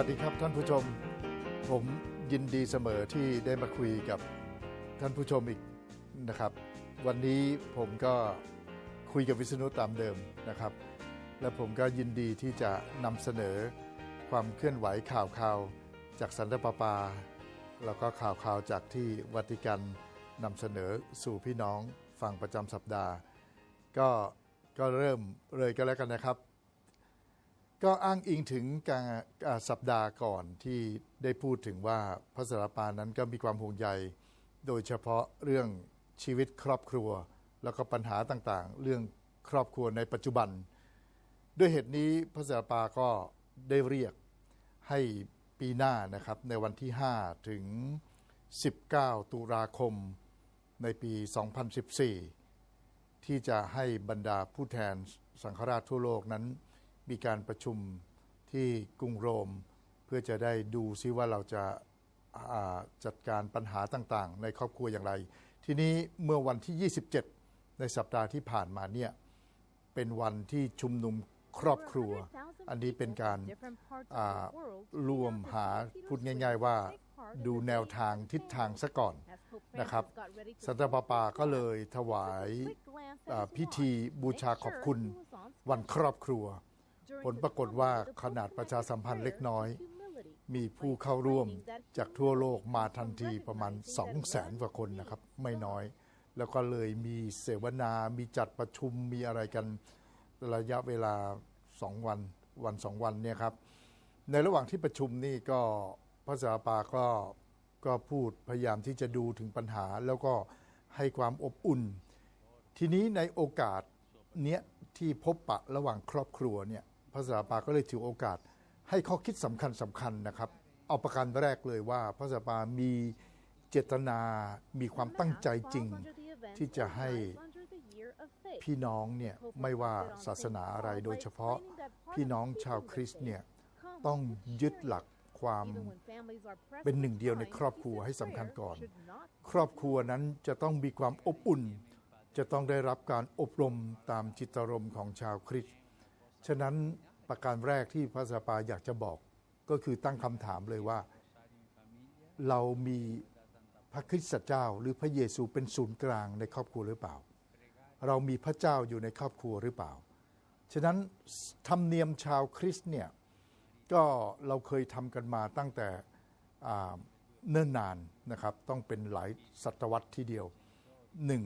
วัสดีครับท่านผู้ชม ผมยินดีเสมอที่ได้มาคุยกับท่านผู้ชมอีกนะครับ วันนี้ผมก็คุยกับวิษณุตามเดิมนะครับ และผมก็ยินดีที่จะนำเสนอความเคลื่อนไหวข่าวข่าวจากสันตปาปา แล้วก็ข่าวข่าวจากที่วัติกันนำเสนอสู่พี่น้องฟังประจำสัปดาห์ ก็ก็เริ่มเลยก็แล้วกันนะครับ ก็อ้างอิงถึงการสัปดาห์ก่อนที่ได้พูดถึงว่าพระสารปานั้นก็มีความห่วงใย โดยเฉพาะเรื่องชีวิตครอบครัว แล้วก็ปัญหาต่างๆ เรื่องครอบครัวในปัจจุบัน ด้วยเหตุนี้พระสารปาก็ได้เรียกให้ปีหน้านะครับในวันที่ 5 ถึง 19 ตุลาคมในปี 2014 ที่จะให้บรรดาผู้แทนสังฆราชทั่วโลกนั้น มีการประชุมที่กรุงโรม เพื่อจะได้ดูซิว่าเราจะาจัดการปัญหาต่างๆ ในครอบครัวอย่างไร ทีนี้เมื่อวันที่ 27 ในสัปดาห์ที่ผ่านมาเนี่ยเป็นวันที่ชุมนุมครอบครัว อันนี้เป็นการารวมหาพูดง่าย ๆ ว่าดูแนวทางทิศทางซะก่อนนะครับสันตปาปาก็เลยถวายาพิธีบูชาขอบคุณวันครอบครัว ผลปรากฏว่าขนาดประชาสัมพันธ์เล็กน้อย มีผู้เข้าร่วมจากทั่วโลกมาทันทีประมาณ 2 0 0แสนกว่าคนนะครับ ไม่น้อย แล้วก็เลยมีเสวนา มีจัดประชุมมีอะไรกันระยะเวลา 2 วันวันสองวันเนี่ยครับ ในระหว่างที่ประชุมนี่ก็พระสาปาก็ก็พูดพยายามที่จะดูถึงปัญหา แล้วก็ให้ความอบอุ่น ทีนี้ในโอกาสเนี้ยที่พบปะระหว่างครอบครัวเนี่ย ระสาปาก็เลยถือโอกาส ให้ข้อคิดสำคัญสำคัญนะครับ เอาประการแรกเลยว่าพระสาปามีเจตนามีความตั้งใจจริง ที่จะให้พี่น้องเนี่ยไม่ว่าศาสนาอะไรโดยเฉพาะพี่น้องชาวคริสต์เนี่ยต้องยึดหลักความเป็นหนึ่งเดียวในครอบครัวให้สำคัญก่อน ครอบครัวนั้นจะต้องมีความอบอุ่น จะต้องได้รับการอบรมตามจิตรมณ์ของชาวคริสต์ฉะนั้น ประการแรกที่พระสปาอยากจะบอกก็คือตั้งคำถามเลยว่า เรามีพระคริสต์เจ้า หรือพระเยซูเป็นศูนย์กลางในครอบครัวหรือเปล่า เรามีพระเจ้าอยู่ในครอบครัวหรือเปล่า ฉะนั้นธรรมเนียมชาวคริสต์เนี่ยก็เราเคยทำกันมาตั้งแต่เนิ่นนานนะครับ ต้องเป็นหลายศตวรรษทีเดียวหนึ่ง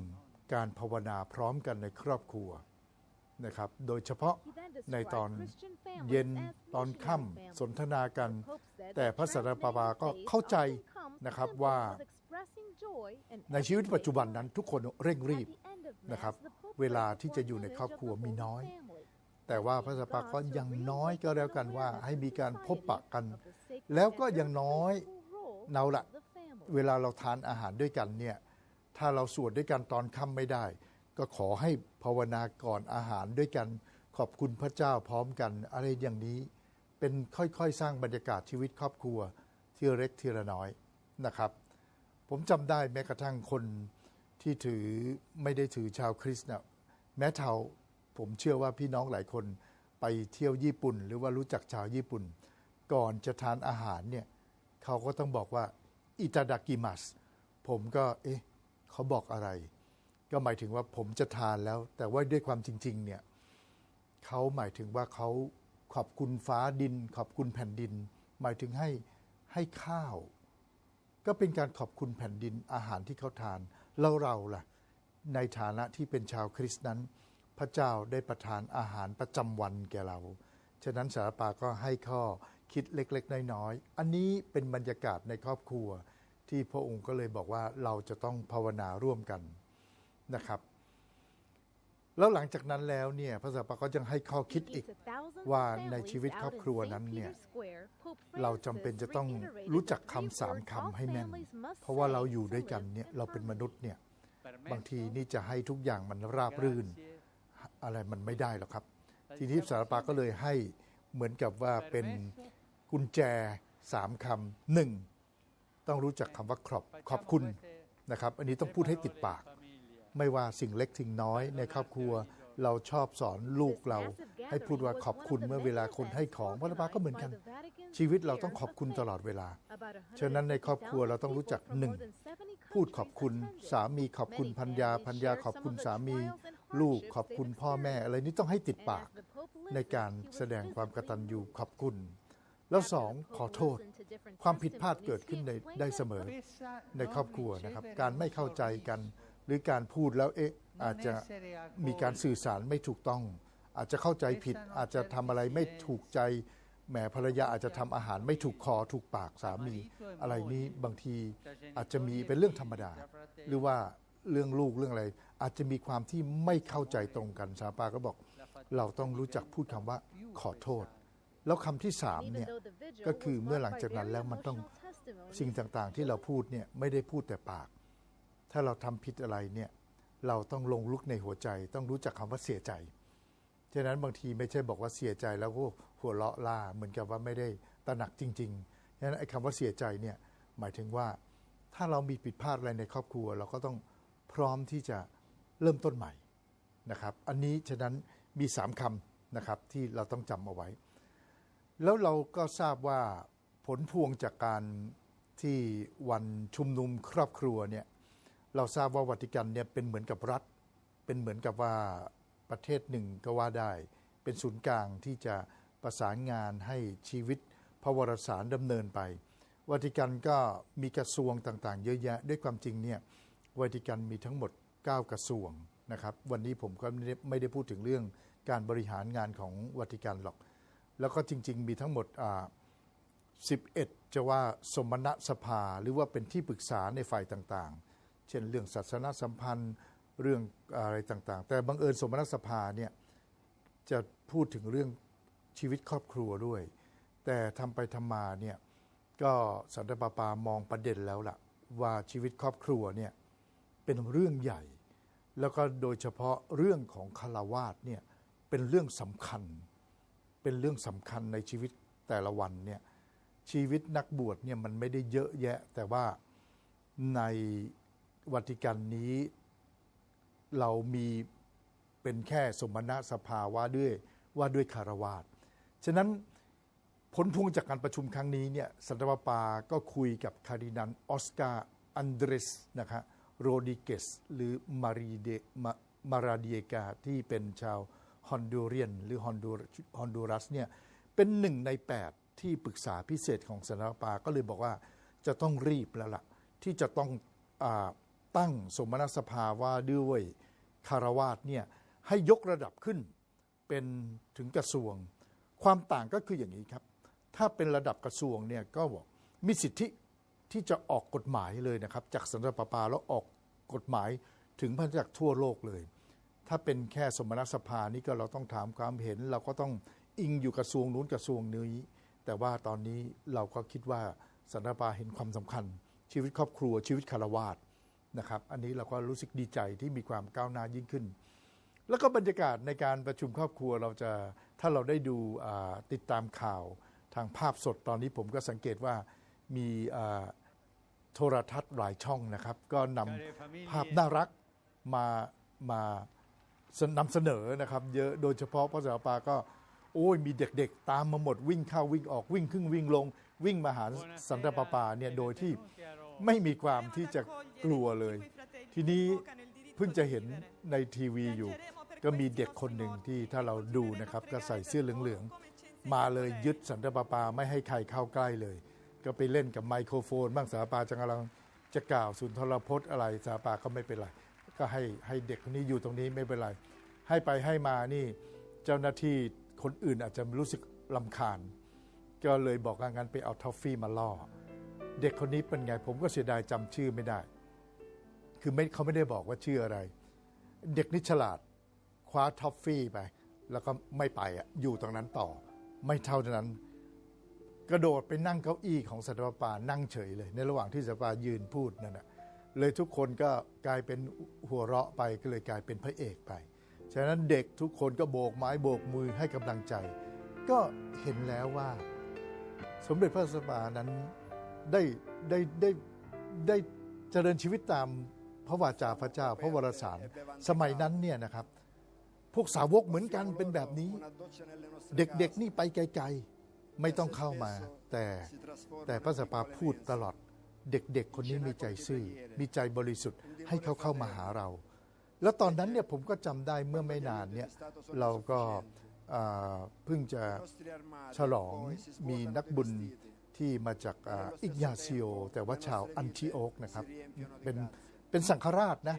การภาวนาพร้อมกันในครอบครัว นะครับ โดยเฉพาะในตอนเย็นตอนค่ำสนทนากัน แต่พระสันตะปาปาก็เข้าใจนะครับว่า ในชีวิตปัจจุบันนั้นทุกคนเร่งรีบนะครับ เวลาที่จะอยู่ในครอบครัวมีน้อย แต่ว่าพระสันตะปาก็ยังน้อยก็แล้วกันว่าให้มีการพบปะกัน แล้วก็ยังน้อยเอาละเวลาเราทานอาหารด้วยกันเนี่ยถ้าเราสวดด้วยกันตอนค่ำไม่ได้ ก็ขอให้ ภาวนาก่อนอาหารด้วยกันขอบคุณพระเจ้าพร้อมกัน อะไรอย่างนี้เป็นค่อยๆ สร้างบรรยากาศชีวิตครอบครัวที่เล็กทีละน้อยนะครับ ผมจำได้แม้กระทั่งคนที่ถือไม่ได้ถือชาวคริสต์นะแม้เท่าผมเชื่อว่าพี่น้องหลายคนไปเที่ยวญี่ปุ่น หรือว่ารู้จักชาวญี่ปุ่น ก่อนจะทานอาหารเนี่ยเขาก็ต้องบอกว่าอิตาดากิมัสผมก็เอ๊ะเขาบอกอะไร ก็หมายถึงว่าผมจะทานแล้ว แต่ว่าด้วยความจริง ๆ เนี่ยเขาหมายถึงว่าเขาขอบคุณฟ้าดิน ขอบคุณแผ่นดิน หมายถึงให้ให้ข้าว ก็เป็นการขอบคุณแผ่นดินอาหารที่เขาทาน แล้วเราล่ะ ในฐานะที่เป็นชาวคริสต์นั้น พระเจ้าได้ประทานอาหารประจำวันแก่เรา ฉะนั้นสารปาก็ให้ข้อคิดเล็กๆ น้อยๆ อันนี้เป็นบรรยากาศในครอบครัว ที่พระองค์ก็เลยบอกว่าเราจะต้องภาวนาร่วมกัน นะครับ แล้วหลังจากนั้นแล้วเนี่ยพระสัปาก็ยังให้ข้อคิดอีกว่าในชีวิตครอบครัวนั้นเนี่ยเราจำเป็นจะต้องรู้จักคำสามคำให้แม่น เพราะว่าเราอยู่ด้วยกันเนี่ยเราเป็นมนุษย์เนี่ยบางทีนี่จะให้ทุกอย่างมันราบรื่น อะไรมันไม่ได้หรอกครับ ทีนี้สารปาก็เลยให้เหมือนกับว่าเป็นกุญแจสามคำหนึ่งต้องรู้จักคำว่าขอบขอบคุณนะครับ อันนี้ต้องพูดให้ติดปาก ไม่ว่าสิ่งเล็กสิ่งน้อยในครอบครัว เราชอบสอนลูกเรา ให้พูดว่าขอบคุณเมื่อเวลาคนให้ของพระบาก็เหมือนกัน ชีวิตเราต้องขอบคุณตลอดเวลา ฉะนั้นในครอบครัวเราต้องรู้จักหนึ่งพูดขอบคุณสามีขอบคุณพัญญาพัญญาขอบคุณสามี ลูกขอบคุณพ่อแม่อะไรนี้ต้องให้ติดปาก ในการแสดงความกตัญญูขอบคุณแล้วสองขอโทษ ความผิดพลาดเกิดขึ้นในได้เสมอในครอบครัวนะครับ การไม่เข้าใจกัน รือการพูดแล้วเอ๊ะอาจจะมีการสื่อสารไม่ถูกต้อง อาจจะเข้าใจผิด อาจจะทำอะไรไม่ถูกใจแหมภรรยาอาจจะทำอาหารไม่ถูกคอถูกปากสามี อะไรนี้บางทีอาจจะมีเป็นเรื่องธรรมดา หรือว่าเรื่องลูกเรื่องอะไร อาจจะมีความที่ไม่เข้าใจตรงกันสาปาก็บอก เราต้องรู้จักพูดคำว่าขอโทษ แล้วคำที่สามเนี่ยก็คือเมื่อหลังจากนั้นแล้วมันต้องสิ่งต่างๆที่เราพูดเนี่ยไม่ได้พูดแต่ปาก ถ้าเราทำผิดอะไรเนี่ยเราต้องลงลุกในหัวใจ ต้องรู้จักคำว่าเสียใจฉะนั้นบางทีไม่ใช่บอกว่าเสียใจแล้วก็หัวเราะล่าเหมือนกับว่าไม่ได้ตระหนักจริงๆฉะนั้นไอ้คำว่าเสียใจเนี่ยหมายถึงว่าถ้าเรามีผิดพลาดอะไรในครอบครัว เราก็ต้องพร้อมที่จะเริ่มต้นใหม่นะครับ อันนี้ฉะนั้นมีสามคำนะครับที่เราต้องจำเอาไว้ แล้วเราก็ทราบว่าผลพวงจากการที่วันชุมนุมครอบครัวเนี่ย เราทราบว่าวัติกันเนี่ยเป็นเหมือนกับรัฐ เป็นเหมือนกับว่าประเทศหนึ่งก็ว่าได้ เป็นศูนย์กลางที่จะประสานงานให้ชีวิตพระวรสารดำเนินไปวัติกันก็มีกระทรวงต่างๆ เยอะแยะ ด้วยความจริงเนี่ยวัติกันมีทั้งหมด 9 กระทรวงนะครับ วันนี้ผมก็ไม่ได้พูดถึงเรื่องการบริหารงานของวัติกันหรอก แล้วก็จริง ๆ มีทั้งหมดอ่า11 จะว่าสมณสภาหรือว่าเป็นที่ปรึกษาในฝ่ายต่างๆ เช่นเรื่องศาสนสัมพันธ์เรื่องอะไรต่างๆ แต่บังเอิญสมณสภาเนี่ยจะพูดถึงเรื่องชีวิตครอบครัวด้วย แต่ทำไปทำมาเนี่ยก็สันตปาปามองประเด็นแล้วล่ะ ว่าชีวิตครอบครัวเนี่ยเป็นเรื่องใหญ่ แล้วก็โดยเฉพาะเรื่องของคารวาสเนี่ยเป็นเรื่องสำคัญ เป็นเรื่องสำคัญในชีวิตแต่ละวันเนี่ยชีวิตนักบวชเนี่ยมันไม่ได้เยอะแยะ แต่ว่าใน วัติกันนี้เรามีเป็นแค่สมณสภาว่าด้วยว่าด้วยคารวาสฉะนั้นผลพวงจากการประชุมครั้งนี้เนี่ยสันตปาปาก็คุยกับคารินันออสการ์อันเดรสนะครับโรดิเกสหรือมารีเดมาราเดียกาที่เป็นชาวฮอนดูเรียนหรือฮอนดูฮอนดูรัสเนี่ยเป็นหนึ่งใน 8 ที่ปรึกษาพิเศษของสันตปาปาก็เลยบอกว่าจะต้องรีบแล้วล่ะที่จะต้องอา ตั้งสมณสภาว่าด้วยคารวาสเนี่ยให้ยกระดับขึ้นเป็นถึงกระทรวง ความต่างก็คืออย่างนี้ครับ ถ้าเป็นระดับกระทรวงเนี่ยก็บอกมีสิทธิที่จะออกกฎหมายเลยนะครับ จากสันตปาปาแล้วออกกฎหมายถึงพันจากทั่วโลกเลย ถ้าเป็นแค่สมณสภานี่ก็เราต้องถามความเห็น เราก็ต้องอิงอยู่กระทรวงนู้นกระทรวงนี้แต่ว่าตอนนี้เราก็คิดว่าสันตปาเห็นความสำคัญ ชีวิตครอบครัวชีวิตคารวาส นะครับ อันนี้เราก็รู้สึกดีใจที่มีความก้าวหน้ายิ่งขึ้น แล้วก็บรรยากาศในการประชุมครอบครัวเราจะถ้าเราได้ดูอ่าติดตามข่าวทางภาพสดตอนนี้ผมก็สังเกตว่ามีอ่าโทรทัศน์หลายช่องนะครับ ก็นำภาพน่ารักมามาสนำเสนอนะครับ เยอะโดยเฉพาะพระสาปาก็โอ้ยมีเด็กๆ ตามมาหมดวิ่งเข้าวิ่งออกวิ่งขึ้นวิ่งลง วิ่งมาหาสันตะปาปาเนี่ยโดยที่ ไม่มีความที่จะกลัวเลย ทีนี้เพิ่งจะเห็นในทีวีอยู่ ก็มีเด็กคนหนึ่งที่ถ้าเราดูนะครับ ก็ใส่เสื้อเหลืองๆ มาเลยยึดสันตปาปาไม่ให้ใครเข้าใกล้เลย ก็ไปเล่นกับไมโครโฟน บ้างสาปาจังกำลังจะกล่าวสุนทรพจน์อะไรสาปาก็ไม่เป็นไร ก็ให้ให้เด็กคนนี้อยู่ตรงนี้ไม่เป็นไร ให้ไปให้มานี่เจ้าหน้าที่คนอื่นอาจจะรู้สึกลำคาญ ก็เลยบอกว่างั้นไปเอาทอฟฟี่มาล่อ เด็กคนนี้เป็นไง ผมก็เสียดายจำชื่อไม่ได้ คือไม่เขาไม่ได้บอกว่าชื่ออะไร เด็กนี่ฉลาดคว้าท็อฟฟี่ไป แล้วก็ไม่ไปอะอยู่ตรงนั้นต่อ ไม่เท่านั้น กระโดดไปนั่งเก้าอี้ของสัตวปานั่งเฉยเลย ในระหว่างที่สัตวปายืนพูดนั่นแหะเลยทุกคนก็กลายเป็นหัวเราะไปก็เลยกลายเป็นพระเอกไป ฉะนั้นเด็กทุกคนก็โบกไม้โบกมือให้กำลังใจ ก็เห็นแล้วว่า สมเด็จพระสัตวานั้น ได้ได้ได้ได้เจริญชีวิตตามพระวาจาพระเจ้า พระวรสาร สมัยนั้นเนี่ยนะครับ พวกสาวกเหมือนกันเป็นแบบนี้ เด็กๆนี่ไปไกลๆไม่ต้องเข้ามา แต่แต่พระสัปาพูดตลอด เด็กๆคนนี้มีใจซื่อ มีใจบริสุทธิ์ให้เขาเข้ามาหาเรา แล้วตอนนั้นเนี่ยผมก็จำได้เมื่อไม่นานเนี่ยเราก็เพิ่งจะฉลองมีนักบุญ ที่มาจากอิกนาซิโอ แต่ว่าชาวอันทิโอกนะครับเป็นเป็นสังฆราชนะ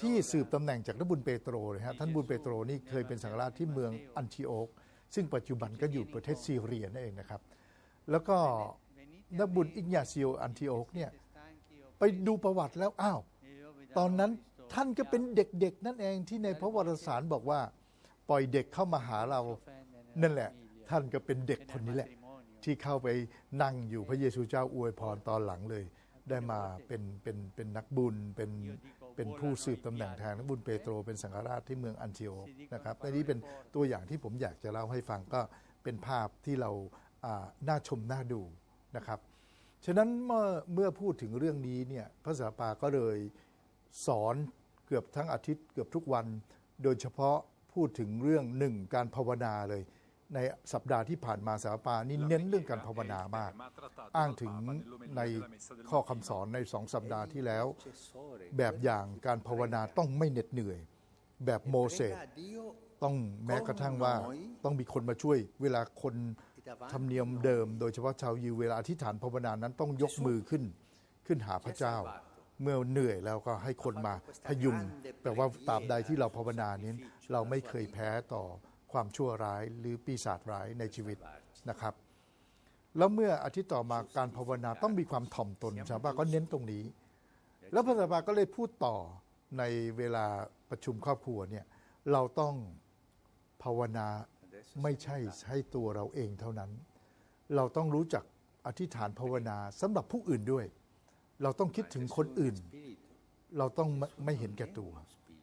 ที่สืบตำแหน่งจากนักบุญเปโตรเลยฮะท่านบุญเปโตรนี่เคยเป็นสังฆราชที่เมืองอันทิโอกซึ่งปัจจุบันก็อยู่ประเทศซีเรียนั่นเองนะครับ แล้วก็นักบุญอิกนาซิโออันทิโอกเนี่ยไปดูประวัติแล้วอ้าวตอนนั้นท่านก็เป็นเด็กๆ นั่นเองที่ในพระวรสารบอกว่า ปล่อยเด็กเข้ามาหาเรา นั่นแหละ ท่านก็เป็นเด็กคนนี้แหละ ที่เข้าไปนั่งอยู่พระเยซูเจ้าอวยพรตอนหลังเลย ได้มาเป็นเป็นเป็นนักบุญเป็นเป็นผู้สืบตำแหน่งแทนนักบุญเปโตรเป็นสังฆราชที่เมืองอันทิโอนะครับอันนี้เป็นตัวอย่างที่ผมอยากจะเล่าให้ฟังก็เป็นภาพที่เราอ่าน่าชมน่าดูนะครับฉะนั้นเมื่อเมื่อพูดถึงเรื่องนี้เนี่ยพระสาปาก็เลยสอนเกือบทั้งอาทิตย์เกือบทุกวัน โดยเฉพาะพูดถึงเรื่องหนึ่งการภาวนาเลย ในสัปดาห์ที่ผ่านมาสาปานี่เน้นเรื่องการภาวนามาก อ้างถึงในข้อคำสอนในสองสัปดาห์ที่แล้ว แบบอย่างการภาวนาต้องไม่เหน็ดเหนื่อย แบบโมเสสต้องแม้กระทั่งว่าต้องมีคนมาช่วย เวลาคนธรรมเนียมเดิม โดยเฉพาะชาวยิวเวลาอธิษฐานภาวนานั้นต้องยกมือขึ้น ขึ้นหาพระเจ้า เมื่อเหนื่อยแล้วก็ให้คนมาพยุงแปลว่าตราบใดที่เราภาวนานี้เราไม่เคยแพ้ต่อ ความชั่วร้ายหรือปีศาจร้ายในชีวิตนะครับ แล้วเมื่ออาทิตย์ต่อมาการภาวนาต้องมีความถ่อมตนชาวบ้านก็เน้นตรงนี้ แล้วพระสบาก็เลยพูดต่อในเวลาประชุมครอบครัวเนี่ยเราต้องภาวนาไม่ใช่ให้ตัวเราเองเท่านั้น เราต้องรู้จักอธิษฐานภาวนาสำหรับผู้อื่นด้วย เราต้องคิดถึงคนอื่น เราต้องไม่เห็นแก่ตัว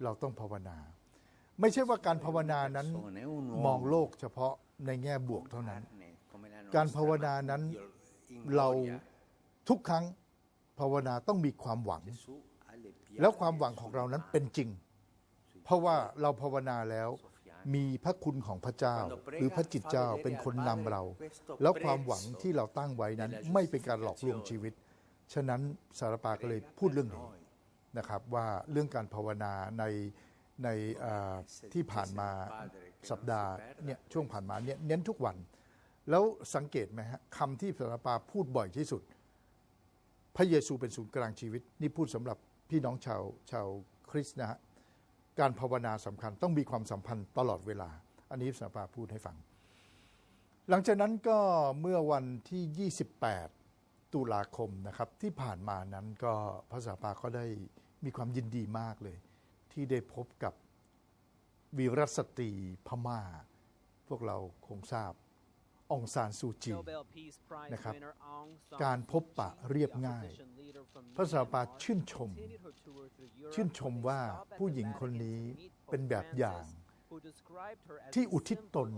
เราต้องภาวนา ไม่ใช่ว่าการภาวนานั้นมองโลกเฉพาะในแง่บวกเท่านั้น การภาวนานั้นเราทุกครั้งภาวนาต้องมีความหวัง แล้วความหวังของเรานั้นเป็นจริง เพราะว่าเราภาวนาแล้วมีพระคุณของพระเจ้า หรือพระจิตเจ้าเป็นคนนำเรา แล้วความหวังที่เราตั้งไว้นั้นไม่เป็นการหลอกลวงชีวิต ฉะนั้นสารปาก็เลยพูดเรื่องนี้นะครับว่าเรื่องการภาวนาใน ในที่ผ่านมาสัปดาห์เนี่ยช่วงผ่านมาเนี่ยเน้นทุกวัน แล้วสังเกตไหมฮะคำที่สารปาพูดบ่อยที่สุด พระเยซูเป็นศูนย์กลางชีวิต นี่พูดสำหรับพี่น้องชาวชาวคริสต์นะฮะการภาวนาสำคัญต้องมีความสัมพันธ์ตลอดเวลา อันนี้สารปาพูดให้ฟัง หลังจากนั้นก็เมื่อวันที่ 28 ตุลาคมนะครับที่ผ่านมานั้นก็พระสาปาก็ได้มีความยินดีมากเลย ที่ได้พบกับวีรสตรีพม่า พวกเราคงทราบองซานซูจีนะนะคครัรับบกาการรพพบบปะปะเรีเรียยบบง่าง่ายยพพระระสาสาปาปาชื่ชื่นนชชมมชื่ชื่นนชชมมว่าว่าผู้ผู้หหญิญิงงคคนนนี้นี้เป็เป็นนแบแบบบออย่างย่าง ที่ที่อุอุทิทิศศตตนน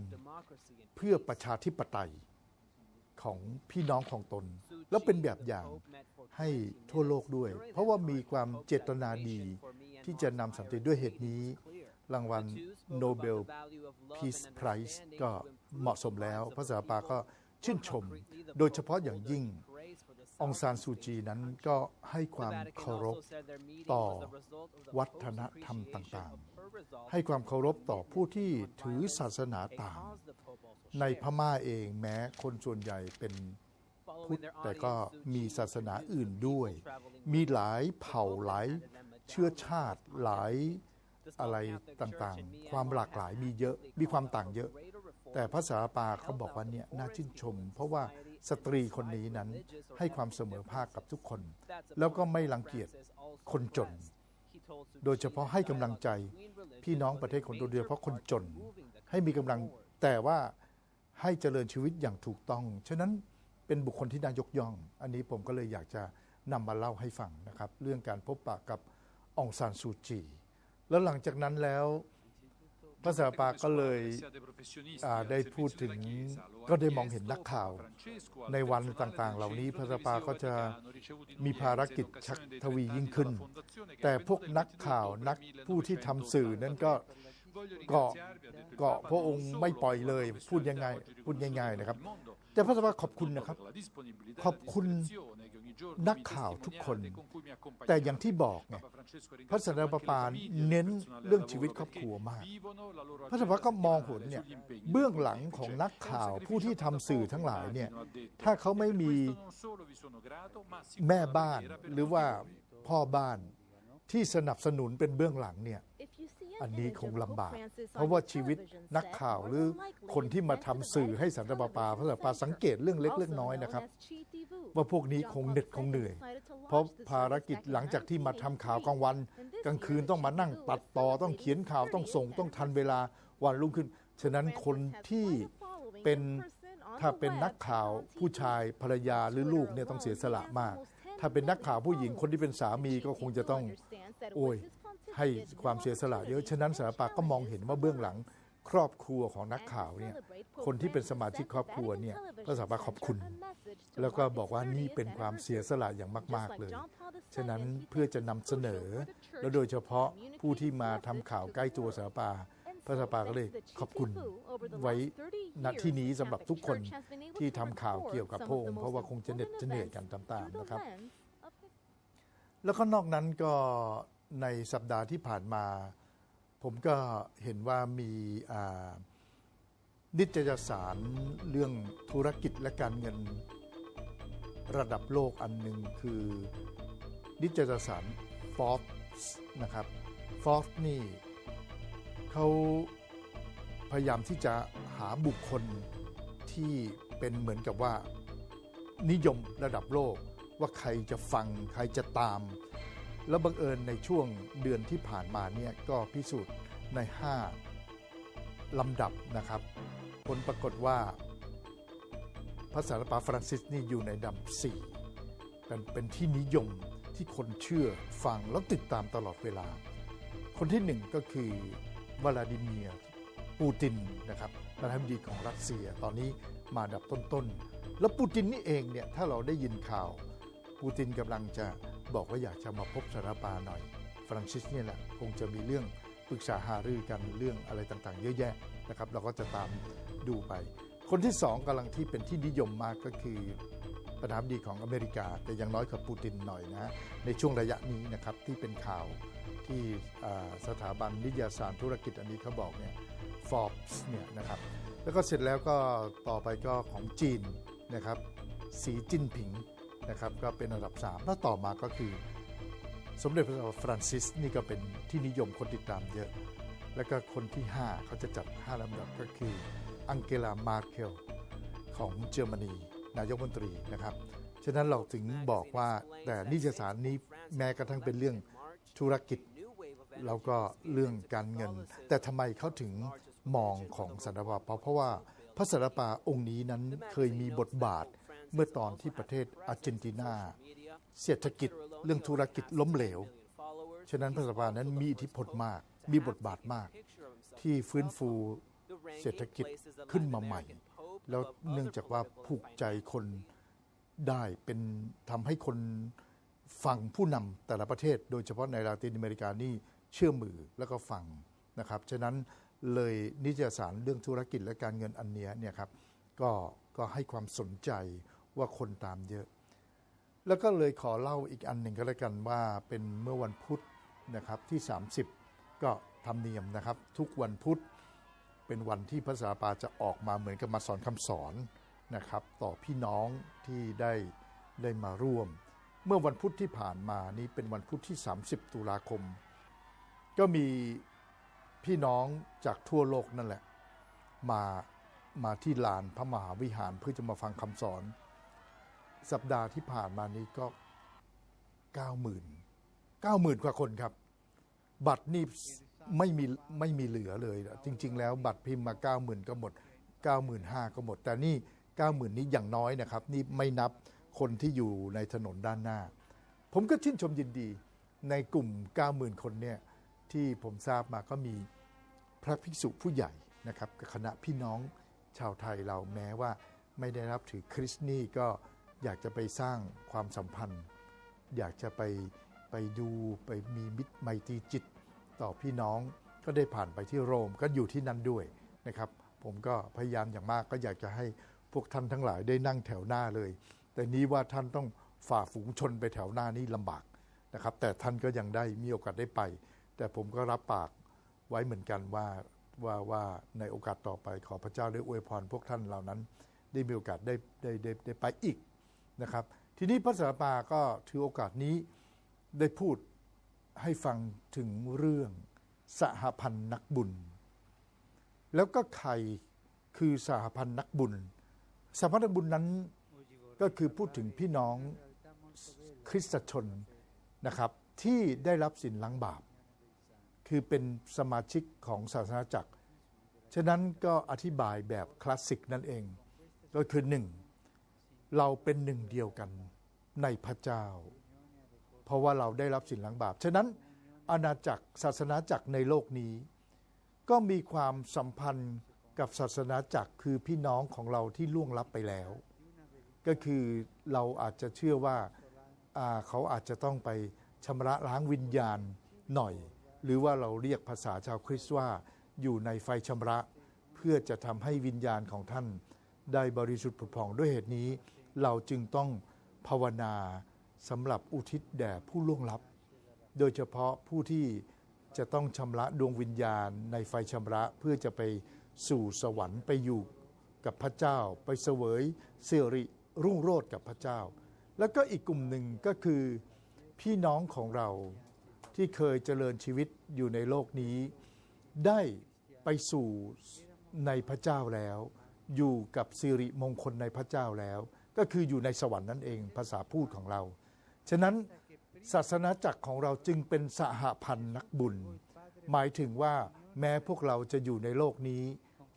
เพื่อประชาธิปไตยของพี่น้องของตน แล้วเป็นแบบอย่างให้ทั่วโลกด้วย เพราะว่ามีความเจตนาดี ที่จะนำสันติด้วยเหตุนี้ รางวัล Nobel Peace Prize ก็เหมาะสมแล้ว พระสาปาก็ชื่นชม โดยเฉพาะอย่างยิ่งองซานซูจีนั้นก็ให้ความเคารพต่อวัฒนธรรมต่างๆ ให้ความเคารพต่อผู้ที่ถือศาสนาต่าง ในพม่าเองแม้คนส่วนใหญ่เป็นพุทธแต่ก็มีศาสนาอื่นด้วย มีหลายเผ่าหลาย เชื้อชาติหลายอะไรต่างๆ ความหลากหลายมีเยอะมีความต่างเยอะ แต่ภาษาปาเขาบอกว่าเนี่ยน่าชื่นชม เพราะว่าสตรีคนนี้นั้นให้ความเสมอภาคกับทุกคน แล้วก็ไม่รังเกียจคนจน โดยเฉพาะให้กำลังใจพี่น้องประเทศคนโดยเฉพาะคนจน ให้มีกำลังแต่ว่าให้เจริญชีวิตอย่างถูกต้อง ฉะนั้นเป็นบุคคลที่น่ายกย่อง อันนี้ผมก็เลยอยากจะนำมาเล่าให้ฟังนะครับ เรื่องการพบปะกับ องซานซูจี แล้วหลังจากนั้นแล้วพระสาปาก็เลยได้พูดถึงก็ได้มองเห็นนักข่าว ในวันต่างๆ เหล่านี้พระสาปาก็จะมีภารกิจชักทวียิ่งขึ้น แต่พวกนักข่าวนักผู้ที่ทำสื่อนั้นก็เกาะเกาะพระองค์ไม่ปล่อยเลยพูดยังไงพูดง่ายๆนะครับ แต่พระสภาขอบคุณนะครับ ขอบคุณ นักข่าวทุกคน แต่อย่างที่บอกไงพระสันตตปาปาเน้เน้นเรื่องชีวิตครอบครัวมาก พระสันตปาก็มองเห็นเนี่ยเบื้องหลังของนักข่าวผู้ที่ที่ทำสื่อทั้งหลายเนี่ยถ้าเขาไม่มีแม่บ้านหรือว่าพ่อบ้านที่สนับสนุนเป็นเบื้องหลังเนี่ย อัอันนนี้นี้คคงงลำลำบาบากกเพเพราะราะว่าว่าชีชีวิวิตตนันักกข่าข่าววหหรืรืออคคนนที่ที่มามาทำทำสื่สื่ออให้ให้สัสันนตตปาปาปาปาพพระระสัสันนปาปาสัสังงเกเกตตเรื่เรื่อองงเล็เล็กกเรื่องๆน้น้ออยยนะนะคครัรับบว่าพวกนี้คงเหน็ดคงเหนื่อย เพราะภารกิจหลังจากที่มาทำข่าวกลางคืนต้องมานั่งตัดต่อต้องเขียนข่าวต้องส่งต้องทันเวลาวันรุ่งขึ้น ฉะนั้นคนที่เป็นถ้าเป็นนักข่าวผู้ชายภรรยาหรือลูกเนี่ยต้องเสียสละมาก ถ้าเป็นนักข่าวผู้หญิงคนที่เป็นสามีก็คงจะต้อง โอ้ย ให้ความเสียสละเยอะ ฉะนั้นสารปาก็มองเห็นว่าเบื้องหลังครอบครัวของนักข่าวเนี่ยคนที่เป็นสมาชิกครอบครัวเนี่ยก็สามารถขอบคุณ แล้วก็บอกว่านี่เป็นความเสียสละอย่างมาก ๆเลย ฉะนั้นเพื่อจะนำเสนอ แล้วโดยเฉพาะผู้ที่มาทำข่าวใกล้ตัวสารปาพระสปาก็เลยขอบคุณไว้ณที่นี้สำหรับทุกคนที่ทำข่าวเกี่ยวกับพระองค์เพราะว่าคงจะเหน็ดจะเหนื่อยกันตามๆนะครับ แล้วก็นอกนั้นก็ ในสัปดาห์ที่ผ่านมา ผมก็เห็นว่ามีนิตยสารเรื่องธุรกิจและการเงินระดับโลกอันหนึ่งคือนิตยสาร Forbes นะครับ Forbes นี่เขาพยายามที่จะหาบุคคลที่เป็นเหมือนกับว่านิยมระดับโลกว่าใครจะฟังใครจะตาม แล้วบังเอิญในช่วงเดือนที่ผ่านมาเนี่ยก็พิสูจน์ใน 5 ลำดับนะครับ ผลปรากฏว่าพระสารปาฟรานซิสนี่อยู่ในดับสี่เป็นเป็นที่นิยมที่คนเชื่อฟังแล้วติดตามตลอดเวลา คนที่หนึ่งก็คือวลาดิเมียร์ปูตินนะครับประธานาธิบดีของรัสเซียตอนนี้มาดับต้นๆ แล้วปูตินนี่เองเนี่ยถ้าเราได้ยินข่าวปูตินกำลังจะ บอกว่าอยากจะมาพบสารปาหน่อยฟรานซิสเนี่ยแหละคงจะมีเรื่องปรึกษาหารือกันเรื่องอะไรต่างๆ เยอะแยะนะครับ เราก็จะตามดูไป คนที่สองกำลังที่เป็นที่นิยมมากก็คือประธานาธิบดีของอเมริกา แต่ยังน้อยกว่าปูตินหน่อยนะในช่วงระยะนี้นะครับที่เป็นข่าวที่สถาบันนิตยสารธุรกิจอันนี้เขาบอกเนี่ย Forbes เนี่ยนะครับแล้วก็เสร็จแล้วก็ต่อไปก็ของจีนนะครับสีจิ้นผิง นะครับก็เป็นอันดับ 3 แล้วต่อมาก็คือ สมเด็จพระฟรานซิสนี่ก็เป็นที่นิยมคนติดตามเยอะ แล้วก็คนที่ 5 เขาจะจัด 5ลำดับก็คืออังเกลามาร์เคลของเยอรมนี นายกรัฐมนตรีนะครับ ฉะนั้นเราถึงบอกว่าแต่นิตยสารนี้แม้กระทั่งเป็นเรื่องธุรกิจแล้วก็เรื่องการเงิน แต่ทำไมเขาถึงมองของสันตปาเพราะเพราะว่าพระสันตปาองค์นี้นั้นเคยมีบทบาท เมื่อตอนที่ประเทศอาร์เจนตินาเศรษฐกิจเรื่องธุรกิจล้มเหลว ฉะนั้นพระสันตปานั้นมีอิทธิพลมาก มีบทบาทมาก ที่ฟื้นฟูเศรษฐกิจขึ้นมาใหม่ แล้วเนื่องจากว่าผูกใจคนได้เป็นทำให้คนฟังผู้นำแต่ละประเทศ โดยเฉพาะในลาตินอเมริกานี่เชื่อมือแล้วก็ฟังนะครับ ฉะนั้นเลยนิตยสารเรื่องธุรกิจและการเงินอันเนี้ยเนี่ยครับก็ก็ให้ความสนใจ ว่าคนตามเยอะ แล้วก็เลยขอเล่าอีกอันหนึ่งก็แล้วกันว่าเป็นเมื่อวันพุธนะครับที่ 30 ก็ทำเนียมนะครับ ทุกวันพุธเป็นวันที่พระสาปาจะออกมาเหมือนกับมาสอนคำสอนนะครับ ต่อพี่น้องที่ได้ได้มาร่วม เมื่อวันพุธที่ผ่านมานี้เป็นวันพุธที่ 30 ตุลาคม ก็มีพี่น้องจากทั่วโลกนั่นแหละ มามาที่ลานพระมหาวิหารเพื่อจะมาฟังคำสอน สัปดาห์ที่ผ่านมานี้ก็90,000 90,000กว่าคนครับ บัตรนี่ไม่มีไม่มีเหลือเลยอะจริง ๆ แล้วบัตรพิมพ์มา90,000ก็หมด95,000ก็หมด แต่นี่90,000นี้อย่างน้อยนะครับ นี่ไม่นับคนที่อยู่ในถนนด้านหน้า ผมก็ชื่นชมยินดีในกลุ่ม 90,000 คนเนี่ยที่ผมทราบมาก็มีพระภิกษุผู้ใหญ่นะครับกับคณะพี่น้องชาวไทยเราแม้ว่าไม่ได้รับถือคริสต์นี่ก็ อยากจะไปสร้างความสัมพันธ์ อยากจะไปไปดูไปมีมิตรไมตรีจิตต่อพี่น้องก็ได้ผ่านไปที่โรมก็อยู่ที่นั่นด้วยนะครับ ผมก็พยายามอย่างมากก็อยากจะให้พวกท่านทั้งหลายได้นั่งแถวหน้าเลย แต่นี้ว่าท่านต้องฝ่าฝูงชนไปแถวหน้านี่ลำบากนะครับ แต่ท่านก็ยังได้มีโอกาสได้ไป แต่ผมก็รับปากไว้เหมือนกันว่าว่าว่าในโอกาสต่อไปขอพระเจ้าได้อวยพรพวกท่านเหล่านั้น ได้มีโอกาสได้ได้ได้ได้ไปอีก นะครับ ทีนี้พระสาปาก็ถือโอกาสนี้ได้พูดให้ฟังถึงเรื่องสหพันธ์นักบุญ แล้วก็ใครคือสหพันธ์นักบุญสหพันธ์นักบุญนั้นก็คือพูดถึงพี่น้องคริสตชนนะครับที่ได้รับสินล้างบาป คือเป็นสมาชิกของศาสนาจักร ฉะนั้นก็อธิบายแบบคลาสสิกนั่นเอง ก็คือหนึ่ง เราเป็นหนึ่งเดียวกันในพระเจ้า เพราะว่าเราได้รับสินหล้างบาป ฉะนั้นอาณาจักรศาสนาจักรในโลกนี้ ก็มีความสัมพันธ์กับศาสนาจักรคือพี่น้องของเราที่ล่วงลับไปแล้ว ก็คือเราอาจจะเชื่อว่าเขาอาจจะต้องไปชำระล้างวิญญาณหน่อย หรือว่าเราเรียกภาษาชาวคริสต์ว่าอยู่ในไฟชำระ เพื่อจะทำให้วิญญาณของท่านได้บริสุทธิ์ผุดผ่องด้วยเหตุนี้ เราจึงต้องภาวนาสำหรับอุทิศแด่ผู้ล่วงลับ โดยเฉพาะผู้ที่จะต้องชำระดวงวิญญาณในไฟชำระเพื่อจะไปสู่สวรรค์ไปอยู่กับพระเจ้า ไปเสวยสิริรุ่งโรจน์กับพระเจ้า แล้วก็อีกกลุ่มหนึ่งก็คือพี่น้องของเราที่เคยเจริญชีวิตอยู่ในโลกนี้ ได้ไปสู่ในพระเจ้าแล้ว อยู่กับสิริมงคลในพระเจ้าแล้ว ก็คืออยู่ในสวรรค์นั่นเองภาษาพูดของเรา ฉะนั้นศาสนาจักรของเราจึงเป็นสหพันธ์นักบุญ หมายถึงว่าแม้พวกเราจะอยู่ในโลกนี้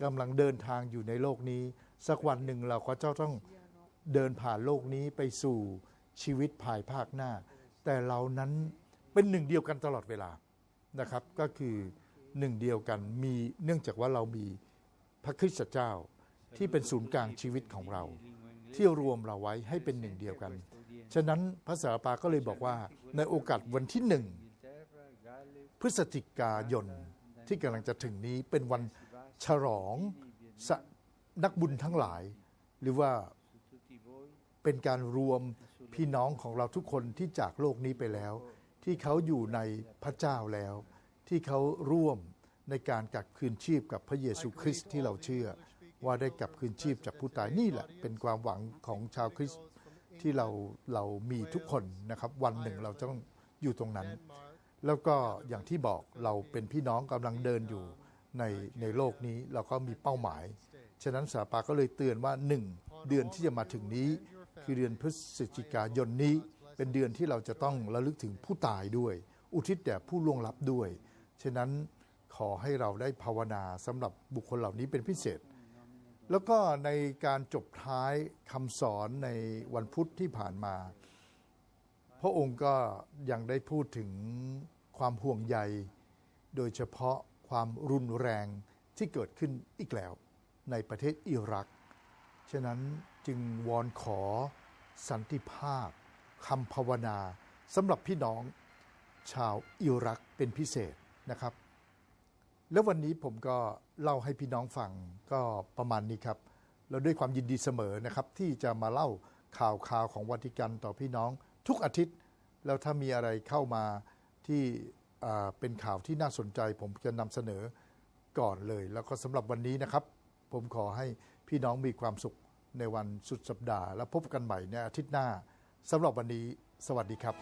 กำลังเดินทางอยู่ในโลกนี้ สักวันหนึ่งเราก็จะต้องเดินผ่านโลกนี้ไปสู่ชีวิตภายภาคหน้า แต่เรานั้นเป็นหนึ่งเดียวกันตลอดเวลานะครับ ก็คือหนึ่งเดียวกันมีเนื่องจากว่าเรามีพระคริสตเจ้าที่เป็นศูนย์กลางชีวิตของเรา ที่รวมเราไว้ให้เป็นหนึ่งเดียวกัน ฉะนั้นพระสาปาก็เลยบอกว่าในโอกาสวันที่หนึ่งพฤศจิกายนที่กำลังจะถึงนี้เป็นวันฉลองนักบุญทั้งหลาย หรือว่าเป็นการรวมพี่น้องของเราทุกคนที่จากโลกนี้ไปแล้ว ที่เขาอยู่ในพระเจ้าแล้ว ที่เขาร่วมในการกลับคืนชีพกับพระเยซูคริสต์ที่เราเชื่อ ว่าได้กลับคืนชีพจากผู้ตายนี่แหละ เป็นความหวังของชาวคริสต์ที่เราเรามีทุกคนนะครับ วันหนึ่งเราต้องอยู่ตรงนั้น แล้วก็อย่างที่บอกเราเป็นพี่น้องกำลังเดินอยู่ในในโลกนี้เราก็มีเป้าหมาย ฉะนั้นสาปาก็เลยเตือนว่าหนึ่งเดือนที่จะมาถึงนี้ คือเดือนพฤศจิกายนนี้ เป็นเดือนที่เราจะต้องระลึกถึงผู้ตายด้วย อุทิศแด่ผู้ล่วงลับด้วย ฉะนั้นขอให้เราได้ภาวนาสำหรับบุคคลเหล่านี้เป็นพิเศษ แล้วก็ในการจบท้ายคำสอนในวันพุธที่ผ่านมา พระองค์ก็ยังได้พูดถึงความห่วงใย โดยเฉพาะความรุนแรงที่เกิดขึ้นอีกแล้วในประเทศอิรัก ฉะนั้นจึงวอนขอสันติภาพคำภาวนาสำหรับพี่น้องชาวอิรักเป็นพิเศษนะครับ แล้ววันนี้ผมก็เล่าให้พี่น้องฟังก็ประมาณนี้ครับแล้วด้วยความยินดีเสมอนะครับ ที่จะมาเล่าข่าวข่าวของวัติกันต่อพี่น้องทุกอาทิตย์ แล้วถ้ามีอะไรเข้ามาที่เป็นข่าวที่น่าสนใจ ผมจะนำเสนอก่อนเลย แล้วก็สำหรับวันนี้นะครับ ผมขอให้พี่น้องมีความสุขในวันสุดสัปดาห์ แล้วพบกันใหม่ในอาทิตย์หน้าสำหรับวันนี้ สวัสดีครับ